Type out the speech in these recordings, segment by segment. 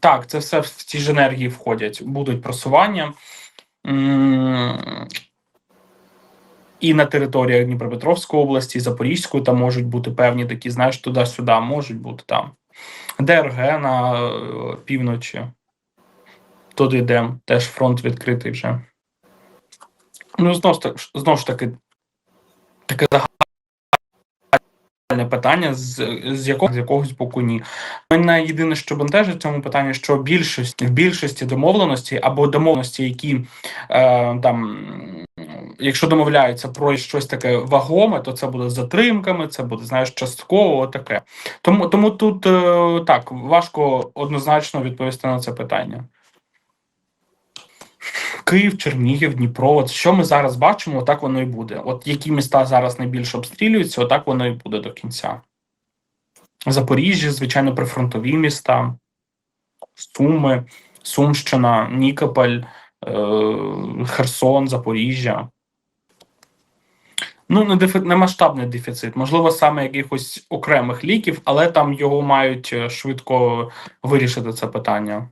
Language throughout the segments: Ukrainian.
Так, це все в ці ж енергії входять. Будуть просування. І на територіях Дніпропетровської області, Запорізької, там можуть бути певні такі, знаєш, туди-сюди можуть бути там. ДРГ на е, півночі. Туди йдемо, теж фронт відкритий вже. Ну, знову ж таки, таке загальне питання, з, з, якого, з якогось боку ні. Мене єдине, що бентежить в цьому питанні, що більшість в більшості домовленості або домовленості, які е, там, якщо домовляються про щось таке вагоме, то це буде з затримками, це буде, знаєш, частково таке. Тому тому тут е, так важко однозначно відповісти на це питання. Київ, Чернігів, Дніпро. От що ми зараз бачимо, отак воно і буде. От які міста зараз найбільше обстрілюються, отак воно і буде до кінця. Запоріжжя, звичайно, прифронтові міста, Суми, Сумщина, Нікополь, е, Херсон, Запоріжжя. Ну, не, дефі... не масштабний дефіцит, можливо, саме якихось окремих ліків, але там його мають е, швидко вирішити це питання.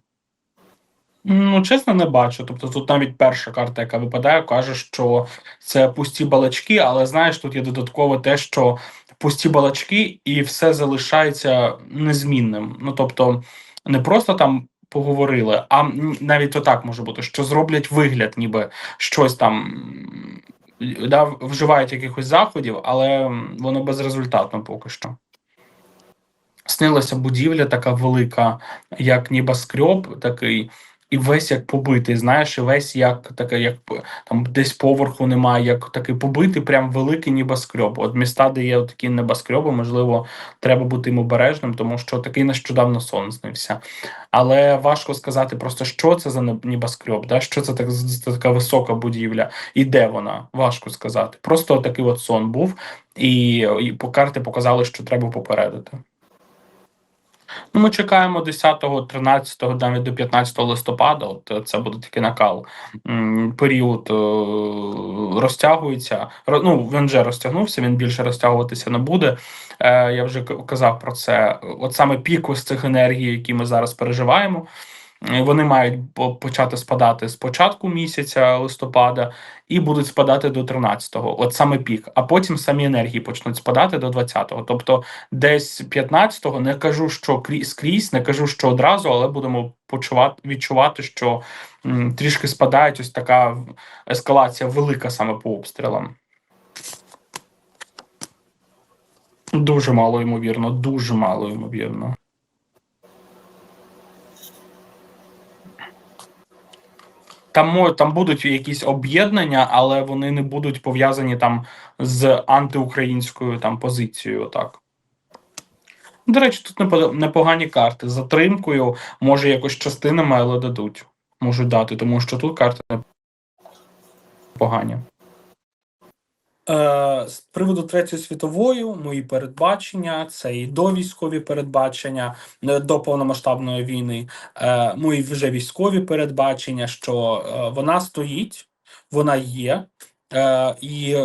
Ну, чесно, не бачу. Тобто, тут навіть перша карта, яка випадає, каже, що це пусті балачки, але знаєш, тут є додатково те, що пусті балачки і все залишається незмінним. Ну тобто, не просто там поговорили, а навіть отак може бути, що зроблять вигляд, ніби щось там да, вживають якихось заходів, але воно безрезультатно поки що. Снилася будівля така велика, як нібоскреб такий і весь як побитий, знаєш, і весь як таке, як там десь поверху немає, як такий побитий, прям великий небоскреб. От міста, де є такі небоскреби, можливо, треба бути їм обережним, тому що такий нещодавно сон знився. Але важко сказати просто, що це за небоскреб, да? що це так, це така висока будівля, і де вона, важко сказати. Просто такий от сон був, і, і по карти показали, що треба попередити. Ну, Ми чекаємо 10, 13, навіть до 15 листопада. От це буде такий накал. Період е, розтягується. Ну, він вже розтягнувся, він більше розтягуватися не буде. Е, я вже казав про це. От саме пік ось цих енергій, які ми зараз переживаємо. Вони мають почати спадати з початку місяця листопада і будуть спадати до 13-го, от саме пік. А потім самі енергії почнуть спадати до 20-го. Тобто, десь 15-го, не кажу, що скрізь, не кажу, що одразу, але будемо почувати відчувати, що м, трішки спадають ось така ескалація велика саме по обстрілам. Дуже мало ймовірно, дуже мало ймовірно. Там там будуть якісь об'єднання, але вони не будуть пов'язані там з антиукраїнською там позицією. Так до речі, тут непогані карти. Затримкою, може, якось частинами, але дадуть. Можуть дати, тому що тут карти непогані. Е, з приводу третьої світової мої передбачення, це і довійськові передбачення е, до повномасштабної війни, е, мої вже військові передбачення, що вона стоїть, вона є. Е, І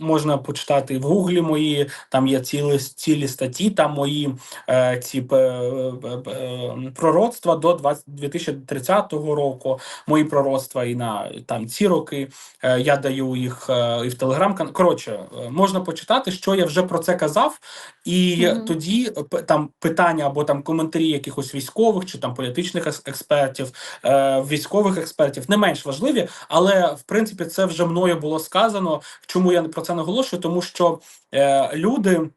можна почитати в гуглі мої, там є цілі цілі статті, там мої е, ці е, е, пророцтва до 20, 2030 року, мої пророцтва і на там ці роки. Е, я даю їх е, і в телеграм Коротше, е, можна почитати, що я вже про це казав, і mm -hmm. тоді е, там питання або там коментарі якихось військових чи там політичних експертів, е, військових експертів не менш важливі, але в принципі це вже мною було сказано. Чому я про це наголошую? Тому що е, люди.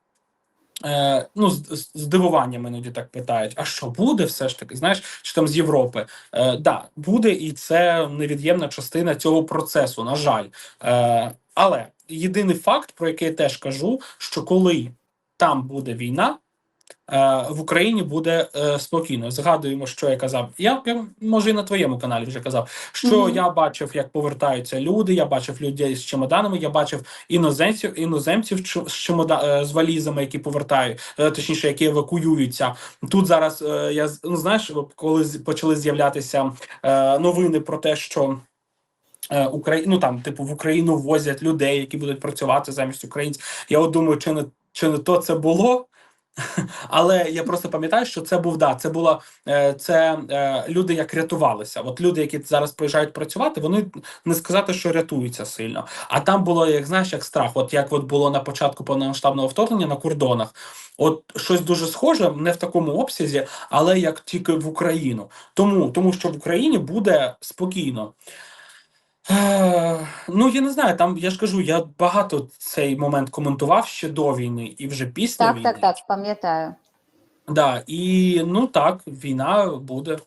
Е, ну, з здивуванням іноді так питають: а що буде все ж таки? Знаєш, що там з Європи? Е, Да, буде, і це невід'ємна частина цього процесу. На жаль, Е, але єдиний факт, про який я теж кажу, що коли там буде війна, в Україні буде е, спокійно. Згадуємо, що я казав. Я, може і на твоєму каналі вже казав, що mm -hmm. я бачив, як повертаються люди. Я бачив людей з чемоданами. Я бачив іноземців, іноземців з чемода е, з валізами, які повертають, точніше, які евакуюються. Тут зараз я ну знаєш, коли почали з'являтися новини про те, що. Україну ну там, типу, в Україну возять людей, які будуть працювати замість українців. Я от думаю, чи не чи не то це було? Але я просто пам'ятаю, що це був да, це було е, це е, люди, як рятувалися. От люди, які зараз приїжджають працювати, вони не сказати, що рятуються сильно. А там було, як знаєш, як страх. От як от було на початку повномасштабного вторгнення на кордонах. От щось дуже схоже, не в такому обсязі, але як тільки в Україну. Тому, тому що в Україні буде спокійно. Ну, я не знаю, там я ж кажу, я багато цей момент коментував ще до війни і вже після Так, війни. так, так, пам'ятаю. Да, і ну так, війна буде.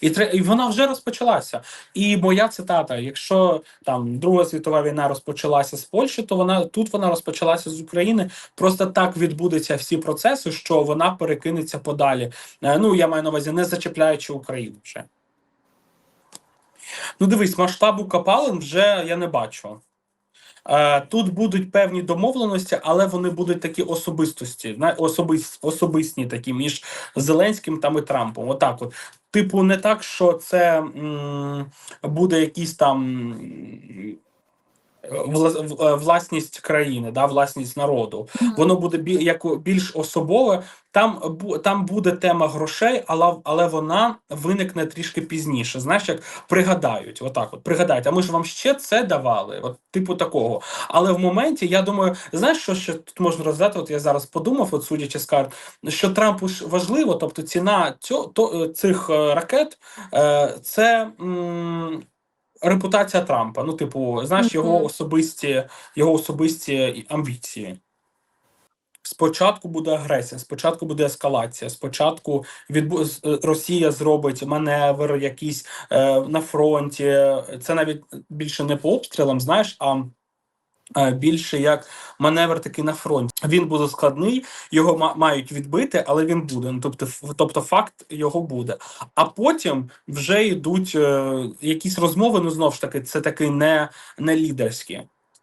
І тре- і вона вже розпочалася. І моя цитата: якщо там Друга світова війна розпочалася з Польщі, то вона тут вона розпочалася з України. Просто так відбудуться всі процеси, що вона перекинеться подалі. Е, Ну я маю на увазі, не зачепляючи Україну вже. Ну, дивись, масштабу копалин вже я не бачу. Е, Тут будуть певні домовленості, але вони будуть такі особистості, особисті особис, особисні такі між Зеленським там і Трампом. Отак, от. Типу, не так, що це м, буде якийсь там власність країни, да, власність народу. Воно буде бі, як більш особове. Там бу- там буде тема грошей, але але вона виникне трішки пізніше. Знаєш, як пригадають, отак, от пригадають. А ми ж вам ще це давали, от типу такого. Але в моменті я думаю, знаєш, що ще тут можна роздати? От я зараз подумав, от судячи з карт, що Трампу ж важливо, тобто ціна цього то е, цих е, ракет, е, це. м, Репутація Трампа, ну, типу, знаєш, його особисті, його особисті амбіції. Спочатку буде агресія, спочатку буде ескалація. Спочатку відбу... е, Росія зробить маневр якийсь е, на фронті. Це навіть більше не по обстрілам, знаєш, а більше як маневр такий на фронті. Він буде складний, його мають відбити, але він буде. Ну, тобто, тобто факт його буде. А потім вже йдуть е, якісь розмови. Ну знов ж таки, це таки не, не лідерські.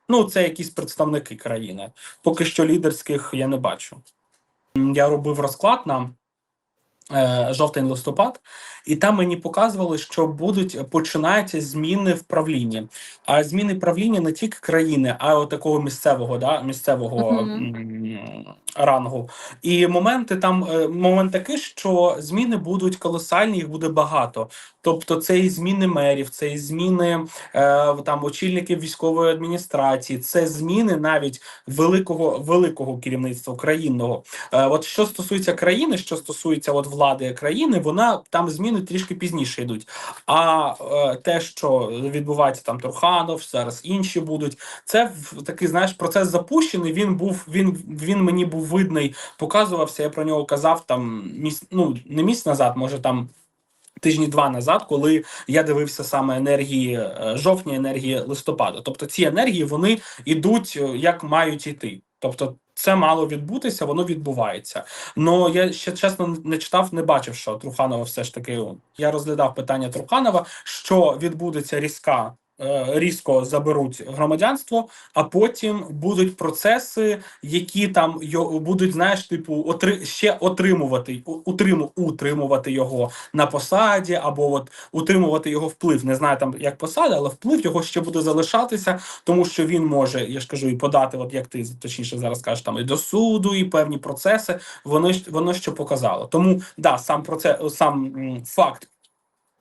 Ну, це якісь представники країни. Поки що лідерських я не бачу. Я робив розклад на е, жовтень-листопад, і там мені показували, що будуть починаються зміни в правлінні. А зміни правління не тільки країни, а й такого місцевого, да, місцевого Мгм. м, рангу. І моменти там е, момент такий, що зміни будуть колосальні, їх буде багато. Тобто, це і зміни мерів, це і зміни е, там очільників військової адміністрації, це зміни навіть великого великого керівництва країнного. Е, от що стосується країни, що стосується от влади країни, вона там зміни трішки пізніше йдуть. А е, те, що відбувається там Турханов, зараз інші будуть. Це такий знаєш процес запущений. Він був він він мені був видний, показувався. Я про нього казав там міс, ну не місяць назад, може там. Тижні два назад, коли я дивився саме енергії е, жовтня, енергії листопада. Тобто ці енергії вони йдуть е, як мають йти. Тобто, це мало відбутися, воно відбувається. Ну я ще чесно не читав, не бачив, що Труханова все ж таки. Я розглядав питання Труханова, що відбудеться різка. Е, Різко заберуть громадянство, а потім будуть процеси, які там йо, будуть, знаєш, типу, отри, ще отримувати, утриму, утримувати його на посаді, або от утримувати його вплив. Не знаю там як посада, але вплив його ще буде залишатися, тому що він може, я ж кажу, і подати, от як ти точніше зараз кажеш, там і до суду, і певні процеси. Воно воно ще показало. Тому да, сам процес, сам факт.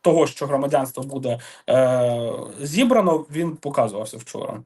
Того, що громадянство буде е, зібрано, він показувався вчора.